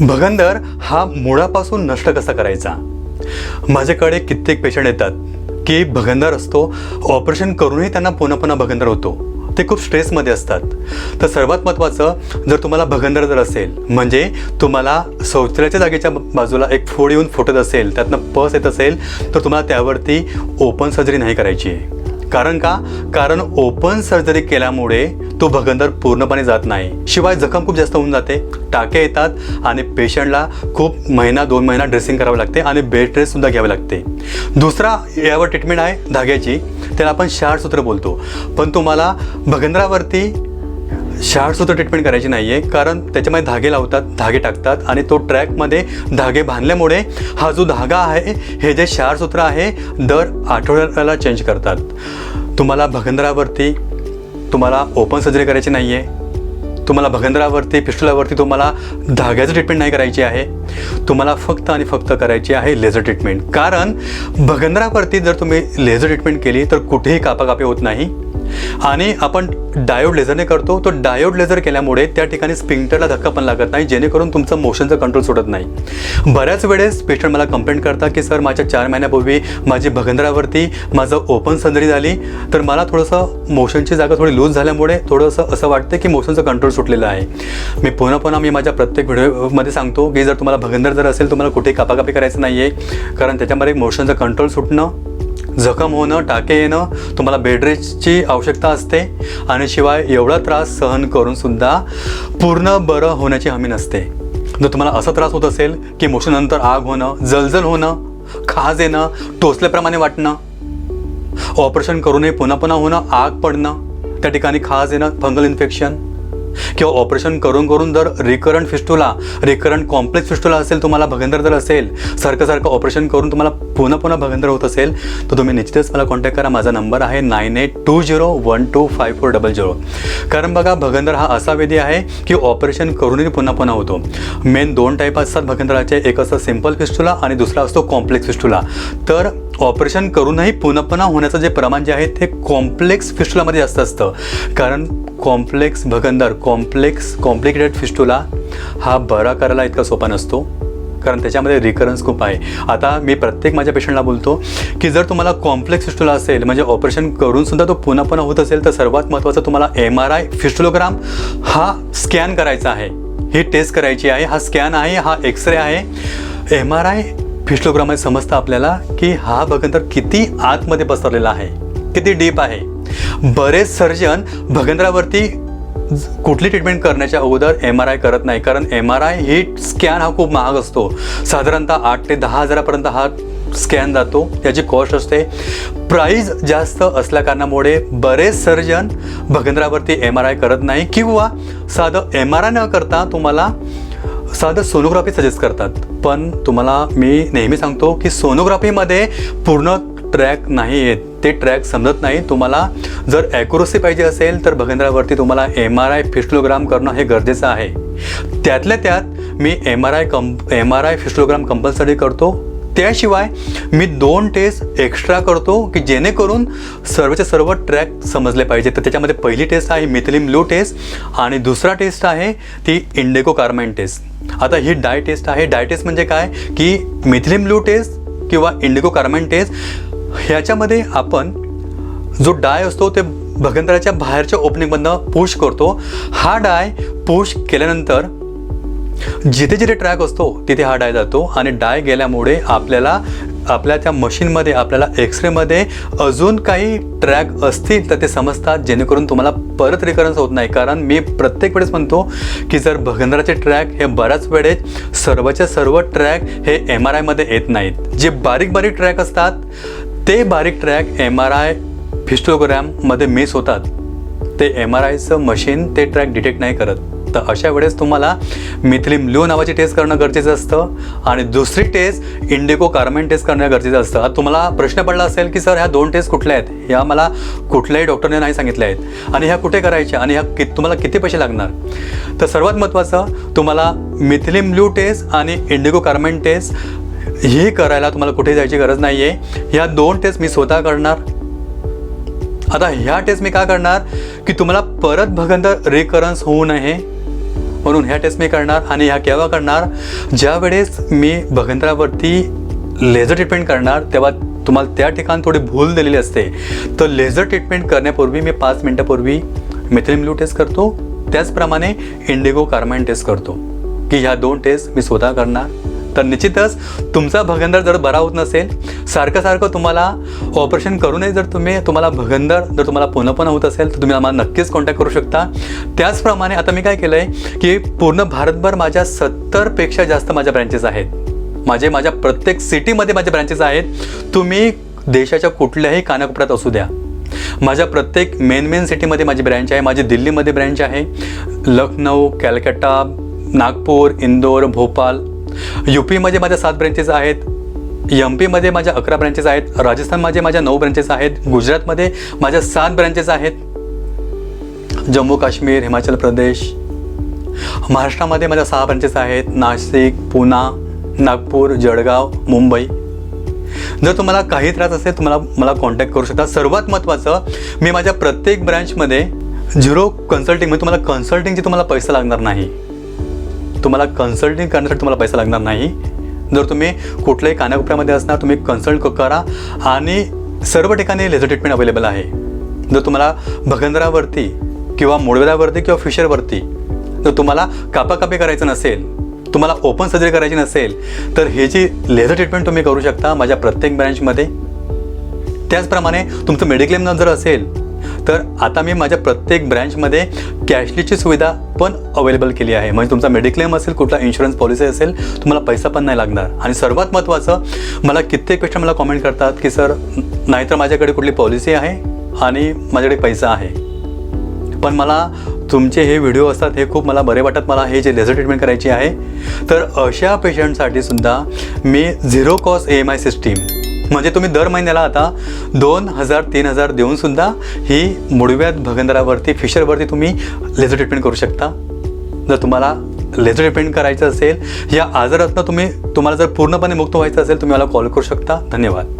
भगंदर हा मुळापासून नष्ट कसा करायचा? माझ्याकडे कित्येक पेशंट येतात की भगंदर असतो ऑपरेशन करूनही त्यांना पुन्हा पुन्हा भगंदर होतो. ते खूप स्ट्रेसमध्ये असतात. तर सर्वात महत्त्वाचं जर तुम्हाला भगंदर जर असेल म्हणजे तुम्हाला शौचालयाच्या जागेच्या बाजूला एक फोड येऊन फुटत असेल त्यातनं पस येत असेल तर तुम्हाला त्यावरती ओपन सर्जरी नाही करायची आहे. कारण का? कारण ओपन सर्जरी केल्यामुळे तो भगंदर पूर्णपणे जात नाही. शिवाय जखम खूप जास्त होऊन जाते. टाके येतात आणि पेशंटला खूप महिना दोन महिना ड्रेसिंग करावं लागते आणि बेड रेस्टसुद्धा घ्यावे लागते. दुसरा यावर ट्रीटमेंट आहे धाग्याची. त्याला आपण शाळसूत्र बोलतो. पण तुम्हाला भगंदरावरती शाळसूत्र ट्रीटमेंट करायची नाही आहे कारण त्याच्यामध्ये धागे लावतात धागे टाकतात आणि तो ट्रॅकमध्ये धागे बांधल्यामुळे हा जो धागा आहे हे जे शाळसूत्र आहे दर आठवड्याला चेंज करतात. तुम्हाला भगंदरावरती तुम्हाला ओपन सर्जरी करायची नाही आहे तुम्हाला भगंदरावरती पिस्टुलावरती तुम्हाला धाग्याचं ट्रीटमेंट नाही करायची आहे. तुम्हाला फक्त आणि फक्त करायची आहे लेझर ट्रीटमेंट कारण भगंदरावरती जर तुम्ही लेझर ट्रीटमेंट केली तर कुठेही कापाकापी होत नाही. आणि आपण डायोड लेझरने करतो तो डायोड लेझर केल्यामुळे त्या ठिकाणी स्पिंटरला धक्का पण लागत नाही जेणेकरून तुमचं मोशनचं कंट्रोल सुटत नाही. बऱ्याच वेळेस पेशंट मला कंप्लेंट करतात की सर माझ्या चार महिन्यापूर्वी माझी भगंदरावरती माझं ओपन सर्जरी झाली तर मला थोडंसं मोशनची जागा थोडी लूज झाल्यामुळे थोडंसं असं वाटतं की मोशनचं कंट्रोल सुटलेलं आहे. मी पुन्हा पुन्हा मी माझ्या प्रत्येक व्हिडिओमध्ये सांगतो की जर तुम्हाला भगंदर जर असेल तुम्हाला कुठे कापाकापी करायचं नाही आहे कारण त्याच्यामध्ये मोशनचं कंट्रोल सुटणं जखम होणं टाके येणं तुम्हाला बेडरेजची आवश्यकता असते आणि शिवाय एवढा त्रास सहन करून सुद्धा पूर्ण बरं होण्याची हमी नसते. जर तुम्हाला असा त्रास होत असेल की मोशनंतर आग होणं जलजल होणं खाज येणं टोचल्याप्रमाणे वाटणं ऑपरेशन करूनही पुन्हा पुन्हा होणं आग पडणं त्या ठिकाणी खाज येणं फंगल इन्फेक्शन किंवा ऑपरेशन करून करून जर recurrent fistula recurrent complex fistula असेल तुम्हाला भगंदर जर असेल सारखं सारखं ऑपरेशन करून तुम्हाला पुन्हा पुन्हा भगंदर होत असेल तर तुम्ही निश्चितच मला कॉन्टॅक्ट करा. माझा नंबर आहे nine eight two zero one two five four double zero. कारण बघा भगंदर हा असा विधी आहे की ऑपरेशन करूनही पुन्हा पुन्हा होतो. मेन दोन टाईप असतात भगंदराचे. एक असतं सिंपल फिस्टुला आणि दुसरा असतो कॉम्प्लेक्स फिस्टुला तर ऑपरेशन करूनही पुन्हा पुन्हा होण्याचं जे प्रमाण जे आहे ते कॉम्प्लेक्स फिस्टुलामध्ये जास्त असतं. कारण कॉम्प्लेक्स भगंदर कॉम्प्लेक्स कॉम्प्लिकेटेड फिस्टुला हा बरा करायला इतका सोपा नसतो. कारण त्याच्यामध्ये रिकरन्स खूप आहे. आता मी प्रत्येक माझ्या पेशंटला बोलतो की जर तुम्हाला कॉम्प्लेक्स फिस्टुला असेल म्हणजे ऑपरेशन करून सुद्धा तो पुन्हा पुन्हा होत असेल तर सर्वात महत्त्वाचं तुम्हाला एम आर आय फिस्टुलोग्राम हा स्कॅन करायचा आहे. ही टेस्ट करायची आहे हा स्कॅन आहे हा एक्सरे आहे. एम आर आय फिस्टोग्राममध्ये समजतं आपल्याला की हा भगंदर किती आतमध्ये पसरलेला आहे किती डीप आहे. बरेच सर्जन भगेंद्रावरती कुठली ट्रीटमेंट करण्याच्या अगोदर एम आर आय करत नाही. कारण एम आर आय ही स्कॅन हा खूप महाग असतो. साधारणतः आठ ते दहा हजारापर्यंत हा स्कॅन जातो. त्याची कॉस्ट असते. प्राईज जास्त असल्याकारणामुळे बरेच सर्जन भगेंद्रावरती एम आर आय करत नाही किंवा साधं एम आर आय न करता तुम्हाला साधं सोनोग्राफी सजेस्ट करतात. पण तुम्हाला मी नेहमी सांगतो की सोनोग्राफीमध्ये पूर्ण ट्रॅक नाही आहेत ते ट्रॅक समजत नाही. तुम्हाला जर ॲक्युरसी पाहिजे असेल तर भगेंद्रावरती तुम्हाला एम आर आय फिस्टोग्राम करणं हे गरजेचं आहे. त्यातल्या त्यात मी एम आर आय कंप M R I fistulogram compulsory करतो. त्याशिवाय मी दोन टेस्ट एक्स्ट्रा करतो की जेणेकरून सर्वच्या सर्व ट्रॅक समजले पाहिजे. तर त्याच्यामध्ये पहिली टेस्ट आहे मिथिलिम ब्लू टेस्ट आणि दुसरा टेस्ट आहे ती इंडेको कार्माइन टेस्ट आता ही डाय टेस्ट आहे. डाय टेस्ट म्हणजे काय? की मिथिलिम ब्लू टेस्ट किंवा इंडिगो कार्मेन टेस्ट ह्याच्यामध्ये आपण जो डाय असतो ते भगंदराच्या बाहेरच्या ओपनिंगमधनं पुश करतो. हा डाय पुश केल्यानंतर जिथे जिथे ट्रॅक असतो तिथे हा डाय जातो आणि डाय गेल्यामुळे आपल्याला आपल्या त्या मशीनमध्ये आपल्याला एक्सरेमध्ये अजून काही ट्रॅक असतील तर ते समजतात जेणेकरून तुम्हाला परत रिकरन्स होत नाही. कारण मी प्रत्येक वेळेस म्हणतो की जर भगंदराचे ट्रॅक हे बऱ्याच वेळेस सर्वच्या सर्व ट्रॅक हे एम आर आयमध्ये येत नाहीत. जे बारीक बारीक ट्रॅक असतात ते बारीक ट्रॅक एम आर आय फिस्टोग्रॅममध्ये मिस होतात. ते एम आर आयचं मशीन ते ट्रॅक डिटेक्ट नाही करत. तर अशा वेळेस तुम्हाला मिथिलिम ब्ल्यू नावाची टेस्ट करणं गरजेचं असतं आणि दुसरी टेस्ट इंडिको कार्मेन टेस्ट करणं गरजेचं असतं. आता तुम्हाला प्रश्न पडला असेल की सर ह्या दोन टेस्ट कुठल्या आहेत? ह्या मला कुठल्याही डॉक्टरने नाही सांगितल्या आहेत. आणि ह्या कुठे करायच्या? आणि ह्या कि तुम्हाला किती पैसे लागणार? तर सर्वात महत्त्वाचं तुम्हाला मिथिलिम ब्ल्यू टेस्ट आणि इंडिगो कार्मेन टेस्ट ही करायला तुम्हाला कुठे जायची गरज नाही आहे ह्या दोन टेस्ट मी स्वतः करणार. आता ह्या टेस्ट मी का करणार? की तुम्हाला परत भगंदर रिकरन्स होऊ नये. म्हणून ह्या टेस्ट मी करणार आणि ह्या केव्हा करणार? ज्या वेळेस मी भगंतरावरती लेझर ट्रीटमेंट करणार तेव्हा तुम्हाला त्या ठिकाणी थोडी भूल दिलेली असते. तर लेझर ट्रीटमेंट करण्यापूर्वी मी पाच मिनटापूर्वी मिथिलिन ब्लू टेस्ट करतो. त्याचप्रमाणे इंडिगो कार्माइन टेस्ट करतो. की ह्या दोन टेस्ट मी स्वतः करणार. तर निश्चितच तुमचा भगंदर जर बरा होत नसेल सारखं सारखं तुम्हाला ऑपरेशन करूनही जर तुम्ही तुम्हाला भगंदर जर तुम्हाला पुन्हा पुन्हा होत असेल तर तुम्ही आम्हाला नक्कीच कॉन्टॅक्ट करू शकता. त्याचप्रमाणे आता मी काय केलं आहे की पूर्ण भारतभर माझ्या सत्तरपेक्षा जास्त माझ्या ब्रँचेस आहेत. माझे माझ्या प्रत्येक सिटीमध्ये माझे ब्रँचेस आहेत. तुम्ही देशाच्या कुठल्याही कानाकोपऱ्यात असू द्या. माझ्या प्रत्येक मेन मेन सिटीमध्ये माझी ब्रँच आहे माझी दिल्लीमध्ये ब्रँच आहे. लखनौ कॅलकट्टा नागपूर इंदोर भोपाल यू पीमध्ये माझ्या सात ब्रँचेस आहेत. एम पीमध्ये माझ्या अकरा ब्रँचेस आहेत. राजस्थानमध्ये माझ्या नऊ ब्रँचेस आहेत. गुजरातमध्ये माझ्या सात ब्रँचेस आहेत. जम्मू काश्मीर हिमाचल प्रदेश. महाराष्ट्रामध्ये माझ्या सहा ब्रँचेस आहेत. नाशिक पुणा नागपूर जळगाव मुंबई. जर तुम्हाला काही त्रास असेल तुम्हाला मला कॉन्टॅक्ट करू शकता. सर्वात महत्त्वाचं मी माझ्या प्रत्येक ब्रँचमध्ये झिरो कन्सल्टिंग म्हणजे तुम्हाला कन्सल्टिंगचे तुम्हाला पैसा लागणार नाही. तुम्हाला कन्सल्टिंग करण्यासाठी तुम्हाला पैसा लागणार नाही. जर तुम्ही कुठल्याही कानाकोपऱ्यामध्ये असणार तुम्ही कन्सल्ट करा आणि सर्व ठिकाणी लेझर ट्रीटमेंट अवेलेबल आहे. जर तुम्हाला भगंदरावरती किंवा मुळव्यावरती किंवा फिशरवरती जर तुम्हाला कापाकापी करायचं नसेल तुम्हाला ओपन सर्जरी करायची नसेल तर हे जी लेझर ट्रीटमेंट तुम्ही करू शकता माझ्या प्रत्येक ब्रँचमध्ये त्याचप्रमाणे तुमचं मेडिक्लेम जर असेल तर आता मी माझ्या प्रत्येक ब्रँचमध्ये कॅशलीची सुविधा पण अवेलेबल केली आहे. म्हणजे तुमचा मेडिक्लेम असेल कुठला इन्शुरन्स पॉलिसी असेल तुम्हाला पैसा पण नाही लागणार. आणि सर्वात महत्त्वाचं मला कित्येकपेक्षा मला कॉमेंट करतात की सर नाहीतर माझ्याकडे कुठली पॉलिसी आहे आणि माझ्याकडे पैसा आहे. पण मला तुमचे हे व्हिडिओ असतात हे खूप मला बरे वाटत मला हे जे लेझर ट्रीटमेंट करायची आहे. तर अशा पेशंटसाठी सुद्धा मी zero cost A M I system म्हणजे तुम्ही दर महिन्याला आता दोन हजार तीन हजार देऊन सुद्धा ही मुडव्यात भगंदरावरती फिशरवरती तुम्ही लेझर ट्रीटमेंट करू शकता. जर तुम्हाला लेझर ट्रीटमेंट करायचं असेल या आजारातनं तुम्ही तुम्हाला जर पूर्णपणे मुक्त व्हायचं असेल तुम्ही मला कॉल करू शकता. धन्यवाद.